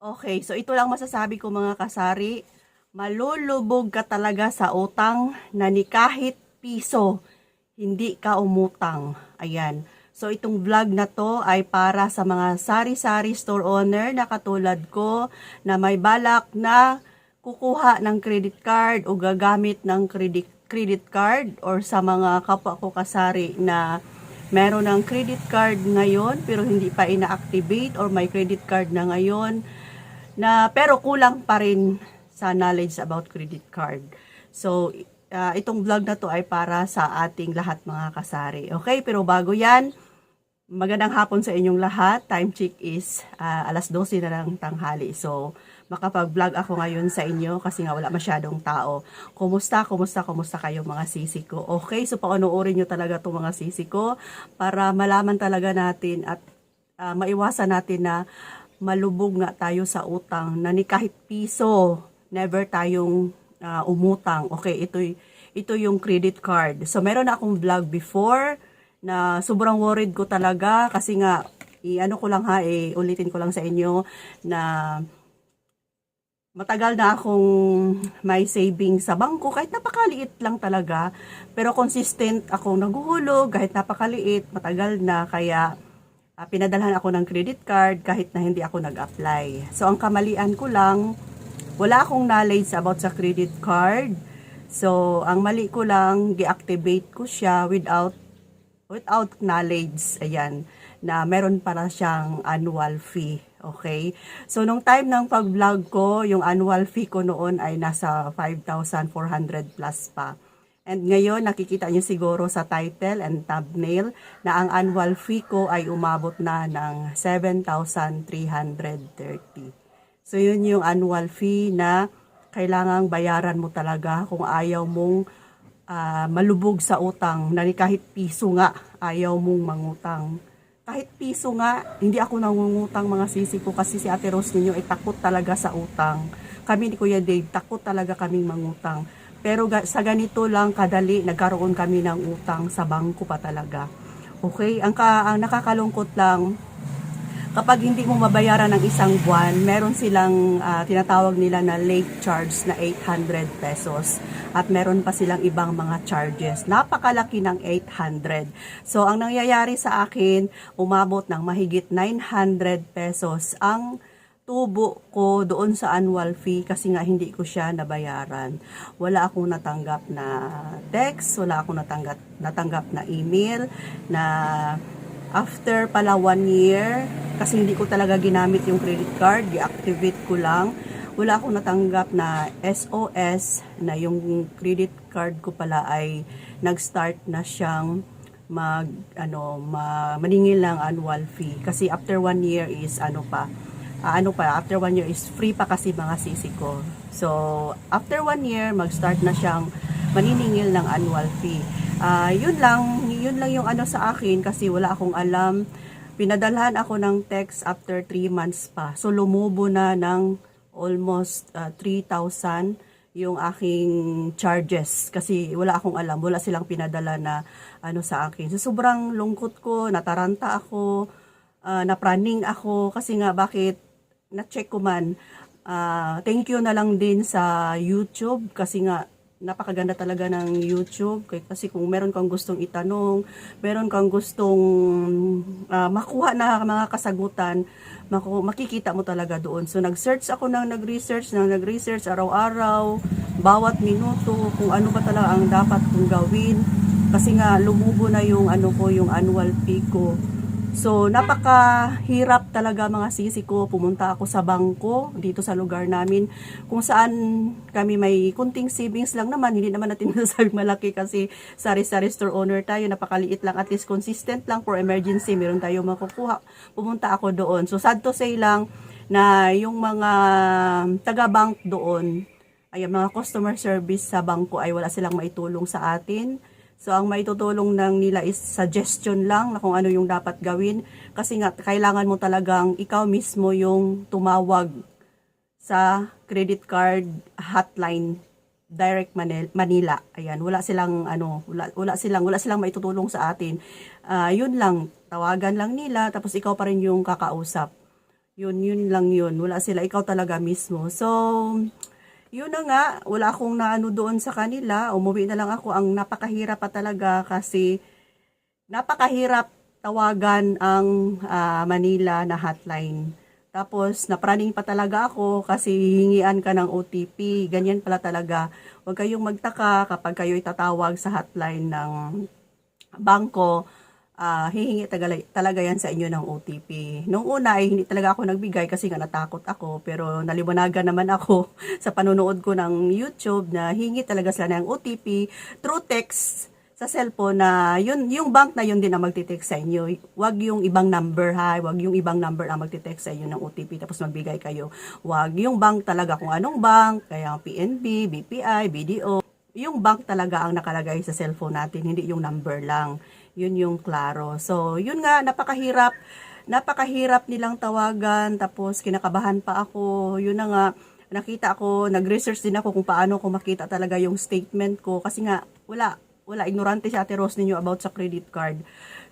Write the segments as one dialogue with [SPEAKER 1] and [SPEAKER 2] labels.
[SPEAKER 1] Okay, so ito lang masasabi ko mga kasari. Malulubog ka talaga sa utang na ni kahit piso, hindi ka umutang. Ayan. So itong vlog na to ay para sa mga sari-sari store owner na katulad ko na may balak na kukuha ng credit card o gagamit ng credit credit card or sa mga kapwa ko kasari na meron ng credit card ngayon pero hindi pa ina-activate or may credit card na ngayon na pero kulang pa rin sa knowledge about credit card. So, uh, itong vlog na to ay para sa ating lahat mga kasari. Okay, pero bago yan, magandang hapon sa inyong lahat. Time check is uh, alas 12 na ng tanghali. So, makapag-vlog ako ngayon sa inyo kasi nga wala masyadong tao. Kumusta, kumusta, kumusta kayo mga sisi ko? Okay, so paunoorin nyo talaga itong mga sisi ko para malaman talaga natin at uh, maiwasan natin na malubog nga tayo sa utang na ni kahit piso, never tayong uh, umutang. Okay, ito, ito yung credit card. So, meron na akong vlog before na sobrang worried ko talaga kasi nga, i-ano ko lang ha, eh, ulitin ko lang sa inyo na matagal na akong may savings sa bangko, kahit napakaliit lang talaga. Pero consistent akong naguhulog, kahit napakaliit, matagal na, kaya uh, pinadalhan ako ng credit card kahit na hindi ako nag-apply. So, ang kamalian ko lang, wala akong knowledge about sa credit card. So, ang mali ko lang, deactivate ko siya without without knowledge. Ayan, na meron para siyang annual fee. Okay? So, nung time ng pag-vlog ko, yung annual fee ko noon ay nasa 5,400 plus pa. And ngayon, nakikita niyo siguro sa title and thumbnail na ang annual fee ko ay umabot na ng 7,330. So, yun yung annual fee na kailangang bayaran mo talaga kung ayaw mong uh, malubog sa utang na kahit piso nga ayaw mong mangutang kahit piso nga, hindi ako nangungutang mga sisi ko kasi si Ate Rose ninyo ay takot talaga sa utang. Kami ni Kuya Dave, takot talaga kaming mangutang. Pero sa ganito lang kadali, nagkaroon kami ng utang sa bangko pa talaga. Okay, ang, ka, ang nakakalungkot lang, kapag hindi mo mabayaran ng isang buwan, meron silang uh, tinatawag nila na late charge na 800 pesos at meron pa silang ibang mga charges. Napakalaki ng 800. So, ang nangyayari sa akin, umabot ng mahigit 900 pesos ang tubo ko doon sa annual fee kasi nga hindi ko siya nabayaran. Wala akong natanggap na text, wala akong natanggap, natanggap na email na after pala one year, kasi hindi ko talaga ginamit yung credit card, deactivate ko lang. Wala akong natanggap na SOS na yung credit card ko pala ay nag-start na siyang mag ano ma, maningil ng annual fee kasi after one year is ano pa uh, ano pa after one year is free pa kasi mga sisi ko so after one year mag start na siyang maniningil ng annual fee uh, yun lang yun lang yung ano sa akin kasi wala akong alam. Pinadalhan ako ng text after 3 months pa. So lumubo na ng almost uh, 3,000 yung aking charges kasi wala akong alam, wala silang pinadala na ano sa akin. So sobrang lungkot ko, nataranta ako, uh, napraning ako kasi nga bakit na-check ko man. Uh, thank you na lang din sa YouTube kasi nga napakaganda talaga ng YouTube kasi kung meron kang gustong itanong, meron kang gustong uh, makuha na mga kasagutan, makikita mo talaga doon. So nag-search ako ng nag-research, ng nag-research araw-araw, bawat minuto, kung ano ba talaga ang dapat kong gawin. Kasi nga lumubo na yung ano ko, yung annual fee ko. So, napakahirap talaga mga sisi ko. Pumunta ako sa bangko dito sa lugar namin kung saan kami may kunting savings lang naman. Hindi naman natin masasabi malaki kasi sari-sari store owner tayo. Napakaliit lang. At least consistent lang for emergency. Meron tayo makukuha. Pumunta ako doon. So, sad to say lang na yung mga taga-bank doon, ay mga customer service sa bangko ay wala silang maitulong sa atin So, ang maitutulong ng nila is suggestion lang na kung ano yung dapat gawin. Kasi nga, kailangan mo talagang ikaw mismo yung tumawag sa credit card hotline Direct Manila. Ayan, wala silang ano, wala, wala silang wala silang maitutulong sa atin. Uh, yun lang, tawagan lang nila tapos ikaw pa rin yung kakausap. Yun, yun lang yun. Wala sila, ikaw talaga mismo. So, yun na nga, wala akong naano doon sa kanila. Umuwi na lang ako. Ang napakahirap pa talaga kasi napakahirap tawagan ang ah, Manila na hotline. Tapos, napraning pa talaga ako kasi hingian ka ng OTP. Ganyan pala talaga. Huwag kayong magtaka kapag kayo'y tatawag sa hotline ng bangko, ah, hihingi talaga, talaga yan sa inyo ng OTP. Nung una ay hindi talaga ako nagbigay kasi nga natakot ako pero naliwanagan naman ako sa panonood ko ng YouTube na hingi talaga sila ng OTP through text sa cellphone na yun yung bank na yun din ang magte-text sa inyo. Wag yung ibang number ha, wag yung ibang number ang magte-text sa inyo ng OTP tapos magbigay kayo. Wag yung bank talaga kung anong bank, kaya PNB, BPI, BDO. Yung bank talaga ang nakalagay sa cellphone natin, hindi yung number lang. Yun yung klaro. So, yun nga, napakahirap. Napakahirap nilang tawagan. Tapos, kinakabahan pa ako. Yun na nga, nakita ako, nag-research din ako kung paano ko makita talaga yung statement ko. Kasi nga, wala. Wala. Ignorante si Ate Rose ninyo about sa credit card.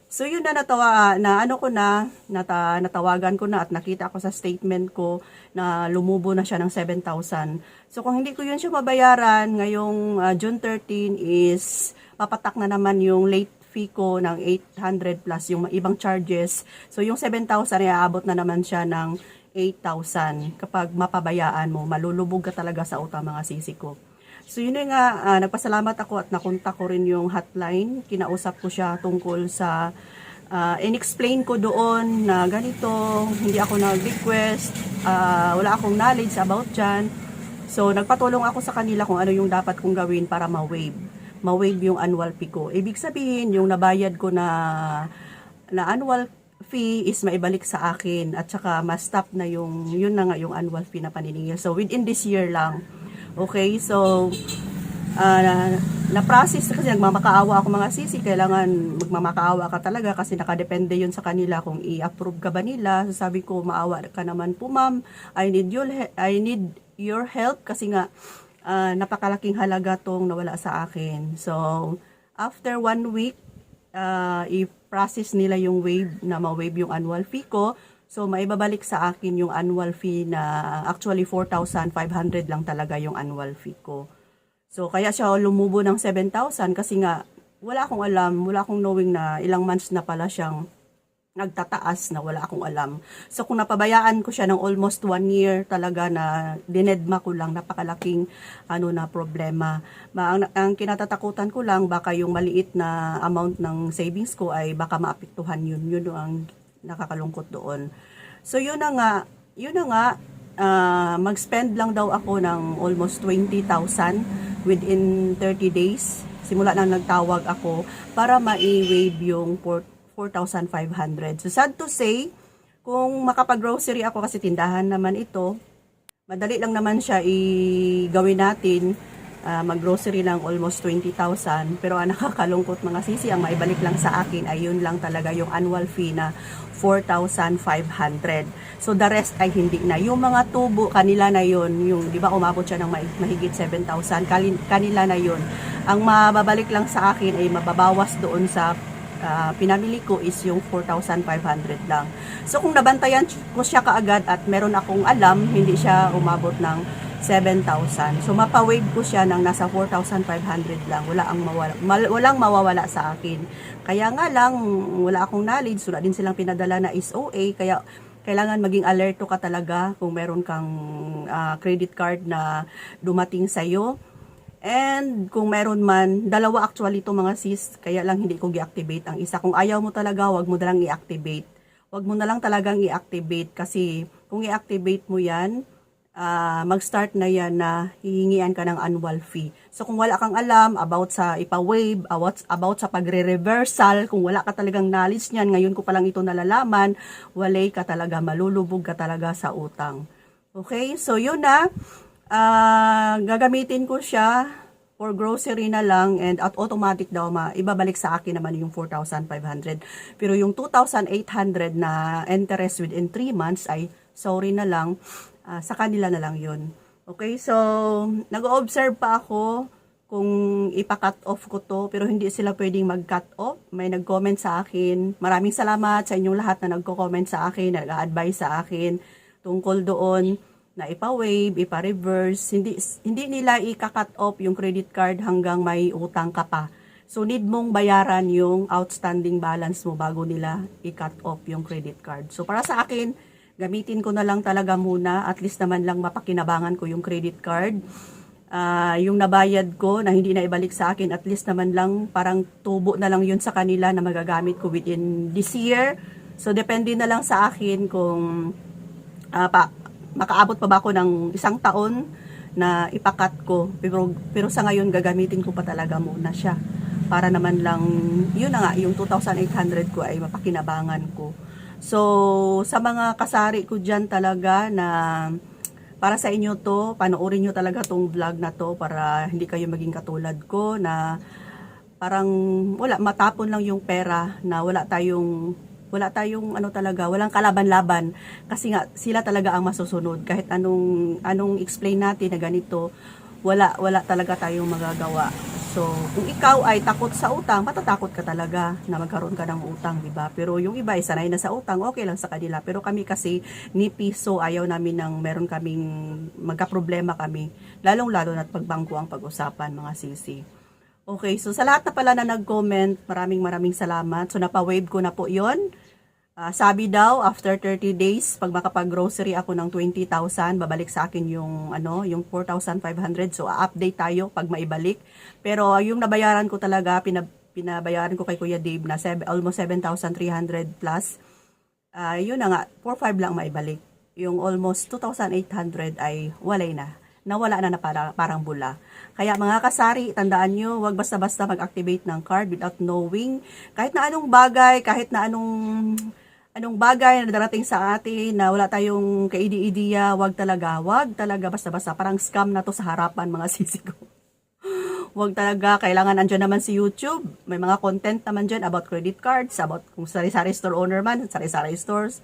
[SPEAKER 1] So yun na natawa na ano ko na nata, natawagan ko na at nakita ko sa statement ko na lumubo na siya ng 7,000. So kung hindi ko yun siya mabayaran ngayong ah, June 13 is papatak na naman yung late fee ko ng 800 plus yung ibang charges. So yung 7,000 ay aabot na naman siya ng 8,000 kapag mapabayaan mo. Malulubog ka talaga sa utang mga sisi ko. So yun nga, ah, nagpasalamat ako at nakunta ko rin yung hotline. Kinausap ko siya tungkol sa, ah, in-explain ko doon na ganito, hindi ako nag-request, ah, wala akong knowledge about dyan. So nagpatulong ako sa kanila kung ano yung dapat kong gawin para ma-waive. Ma-waive yung annual fee ko. Ibig sabihin, yung nabayad ko na, na annual fee is maibalik sa akin at saka ma-stop na yung, yun na nga yung annual fee na paniningil. So within this year lang, Okay, so uh, na-process kasi nagmamakaawa ako mga sisi, kailangan magmamakaawa ka talaga kasi nakadepende yun sa kanila kung i-approve ka ba nila. So, sabi ko, maawa ka naman po ma'am, I need your, I need your help kasi nga ah, napakalaking halaga tong nawala sa akin. So, after one week, uh, i-process nila yung waive na ma-waive yung annual fee ko. So, maibabalik sa akin yung annual fee na actually 4,500 lang talaga yung annual fee ko. So, kaya siya lumubo ng 7,000 kasi nga wala akong alam, wala akong knowing na ilang months na pala siyang nagtataas na wala akong alam. So, kung napabayaan ko siya ng almost one year talaga na dinedma ko lang, napakalaking ano na problema. Ma, ang, ang kinatatakutan ko lang, baka yung maliit na amount ng savings ko ay baka maapektuhan yun. Yun ang nakakalungkot doon. So, yun na nga, yun na nga, ah, mag-spend lang daw ako ng almost 20,000 within 30 days. Simula nang nagtawag ako para ma-waive yung port 4,500. So, sad to say, kung makapag-grocery ako kasi tindahan naman ito, madali lang naman siya i-gawin natin. Ah, mag-grocery lang almost 20,000. Pero ang nakakalungkot mga sisi, ang maibalik lang sa akin ay yun lang talaga yung annual fee na 4,500. So the rest ay hindi na. Yung mga tubo, kanila na yun. Yung, di ba, umabot siya ng ma- mahigit 7,000. Kali- Kanila na yun. Ang mababalik lang sa akin ay mababawas doon sa ah, pinamili ko is yung 4,500 lang. So kung nabantayan ko siya kaagad at meron akong alam, hindi siya umabot ng 7,000. So mapa-wave ko siya ng nasa 4,500 lang. Wala ang mawala, walang mawawala sa akin. Kaya nga lang wala akong knowledge, wala din silang pinadala na is OA kaya kailangan maging alerto ka talaga kung meron kang ah, credit card na dumating sa iyo. And kung meron man, dalawa actually to mga sis, kaya lang hindi ko i-activate ang isa. Kung ayaw mo talaga, wag mo na lang i-activate. Wag mo na lang talagang i-activate kasi kung i-activate mo yan, ah, mag-start na yan na hihingian ka ng annual fee. So kung wala kang alam about sa ipa-wave, about, about sa pagre-reversal, kung wala ka talagang knowledge niyan, ngayon ko pa lang ito nalalaman, walay ka talaga, malulubog ka talaga sa utang. Okay, so yun na. Ah, gagamitin ko siya for grocery na lang and at automatic daw ma ibabalik sa akin naman yung 4,500. Pero yung 2,800 na interest within 3 months ay sorry na lang ah, sa kanila na lang yun. Okay, so nag-observe pa ako kung ipa-cut off ko to, pero hindi sila pwedeng mag-cut off. May nag-comment sa akin. Maraming salamat sa inyong lahat na nagko-comment sa akin, nag-advise sa akin tungkol doon na ipa-wave, ipa-reverse. Hindi, hindi nila i-cut off yung credit card hanggang may utang ka pa. So, need mong bayaran yung outstanding balance mo bago nila i-cut off yung credit card. So, para sa akin, gamitin ko na lang talaga muna. At least naman lang mapakinabangan ko yung credit card ah yung nabayad ko na hindi na ibalik sa akin, at least naman lang parang tubo na lang yun sa kanila na magagamit ko within this year. So, depende na lang sa akin kung ah, pa, makaabot pa ba ako ng isang taon na ipakat ko. Pero, pero sa ngayon, gagamitin ko pa talaga muna siya. Para naman lang, yun na nga, yung 2,800 ko ay mapakinabangan ko. So, sa mga kasari ko dyan talaga na para sa inyo to, panoorin nyo talaga tong vlog na to para hindi kayo maging katulad ko na parang wala, matapon lang yung pera na wala tayong wala tayong ano talaga, walang kalaban-laban kasi nga sila talaga ang masusunod kahit anong anong explain natin na ganito, wala wala talaga tayong magagawa. So, kung ikaw ay takot sa utang, matatakot ka talaga na magkaroon ka ng utang, di ba? Pero yung iba ay sanay na sa utang, okay lang sa kanila. Pero kami kasi ni piso ayaw namin ng meron kaming magka-problema kami. Lalong-lalo na't pagbangko ang pag-usapan, mga sisi. Okay, so sa lahat na pala na nag-comment, maraming maraming salamat. So napa-wave ko na po 'yon. Ah, sabi daw after 30 days pag makapag-grocery ako ng 20,000, babalik sa akin yung ano, yung 4,500. So update tayo pag maibalik. Pero yung nabayaran ko talaga, pinab- pinabayaran ko kay Kuya Dave na sev- almost 7,300 plus. Ah, yun na nga, 4,500 lang maibalik. Yung almost 2,800 ay walay na. Nawala na na para, parang bula. Kaya mga kasari, tandaan nyo, wag basta-basta mag-activate ng card without knowing. Kahit na anong bagay, kahit na anong anong bagay na darating sa atin na wala tayong kaidi-idiya, wag talaga, wag talaga basta-basta. Parang scam na to sa harapan mga sisi ko. Huwag talaga, kailangan andyan naman si YouTube. May mga content naman dyan about credit cards, about kung sari-sari store owner man, sari-sari stores.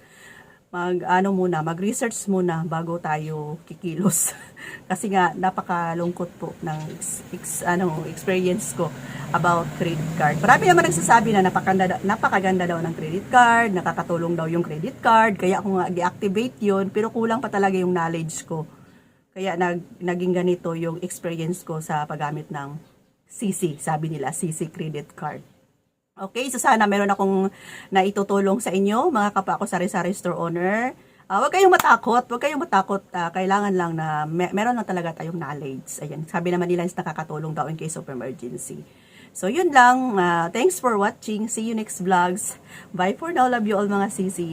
[SPEAKER 1] Mag, ano muna, mag-research muna bago tayo kikilos. Kasi nga, napakalungkot po ng ex, ex- ano, experience ko about credit card. Marami naman nagsasabi na napakaganda, napakaganda daw ng credit card, nakakatulong daw yung credit card, kaya ako nga deactivate yun, pero kulang pa talaga yung knowledge ko. Kaya nag, naging ganito yung experience ko sa paggamit ng CC, sabi nila, CC credit card. Okay, so sana meron akong naitutulong sa inyo, mga kapwa ko sari-sari store owner. Ah, huwag kayong matakot, huwag kayong matakot. Ah, kailangan lang na me- meron lang talaga tayong knowledge. Ayan, sabi naman nila is nakakatulong daw in case of emergency. So, yun lang. Ah, thanks for watching. See you next vlogs. Bye for now. Love you all mga sisi.